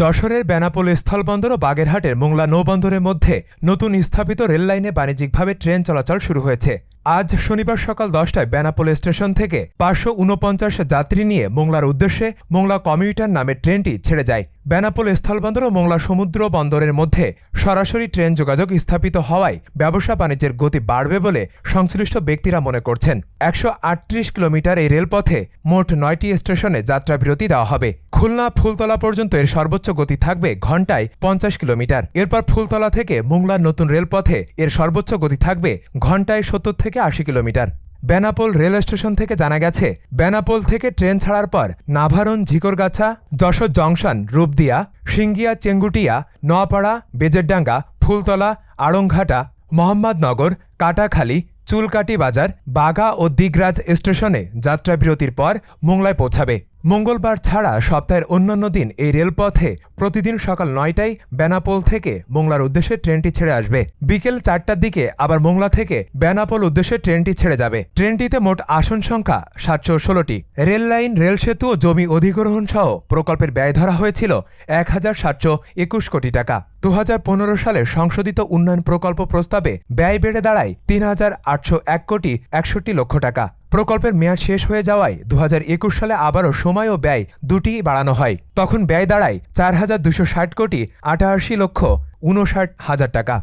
যশোরের বেনাপোল স্থলবন্দর ও বাগেরহাটের মোংলা নৌবন্দরের মধ্যে নতুন স্থাপিত রেললাইনে বাণিজ্যিকভাবে ট্রেন চলাচল শুরু হয়েছে। আজ শনিবার সকাল দশটায় বেনাপোল স্টেশন থেকে পাঁচশো উনপঞ্চাশ যাত্রী নিয়ে মোংলার উদ্দেশ্যে মোংলা কমিউটার নামে ট্রেনটি ছেড়ে যায়। বেনাপোল স্থলবন্দর ও মোংলা সমুদ্র বন্দরের মধ্যে সরাসরি ট্রেন যোগাযোগ স্থাপিত হওয়ায় ব্যবসা বাণিজ্যের গতি বাড়বে বলে সংশ্লিষ্ট ব্যক্তিরা মনে করছেন। একশো আটত্রিশ কিলোমিটার এই রেলপথে মোট নয়টি স্টেশনে যাত্রাবিরতি দেওয়া হবে। খুলনা ফুলতলা পর্যন্ত এর সর্বোচ্চ গতি থাকবে ঘন্টায় পঞ্চাশ কিলোমিটার। এরপর ফুলতলা থেকে মোংলার নতুন রেলপথে এর সর্বোচ্চ গতি থাকবে ঘন্টায় সত্তর থেকে আশি কিলোমিটার। বেনাপোল রেল স্টেশন থেকে জানা গেছে, বেনাপোল থেকে ট্রেন ছাড়ার পর নাভারণ, ঝিকরগাছা, যশোর জংশন, রূপদিয়া, সিঙ্গিয়া, চেঙ্গুটিয়া নোয়াপাড়া বেজেরডাঙ্গা, ফুলতলা, আড়ংঘাটা, মোহাম্মদনগর, কাটাখালী, চুলকাটি বাজার বাগা ও দিগরাজ স্টেশনে যাত্রা বিরতির পর মোংলায় পৌঁছাবে। মঙ্গলবার ছাড়া সপ্তাহের অন্যান্য দিন এই রেলপথে প্রতিদিন সকাল নয়টায় বেনাপোল থেকে মোংলার উদ্দেশ্যে ট্রেনটি ছেড়ে আসবে। বিকেল চারটার দিকে আবার মোংলা থেকে বেনাপোল উদ্দেশ্যে ট্রেনটি ছেড়ে যাবে। ট্রেনটিতে মোট আসন সংখ্যা সাতশো ষোলোটি। রেল লাইন, রেল সেতু ও জমি অধিগ্রহণ সহ প্রকল্পের ব্যয় ধরা হয়েছিল এক হাজার সাতশো একুশ কোটি টাকা। দু হাজার পনেরো সালে সংশোধিত উন্নয়ন প্রকল্প প্রস্তাবে ব্যয় বেড়ে দাঁড়ায় তিন হাজার আটশো এক কোটি একষট্টি লক্ষ টাকা। প্রকল্পের মেয়াদ শেষ হয়ে যাওয়ায় দু হাজার একুশ সালে আবারও সময় ও ব্যয় দুটি বাড়ানো হয়। তখন ব্যয় দাঁড়ায় চার হাজার দুশো ষাট কোটি আটাশি লক্ষ উনষাট হাজার টাকা।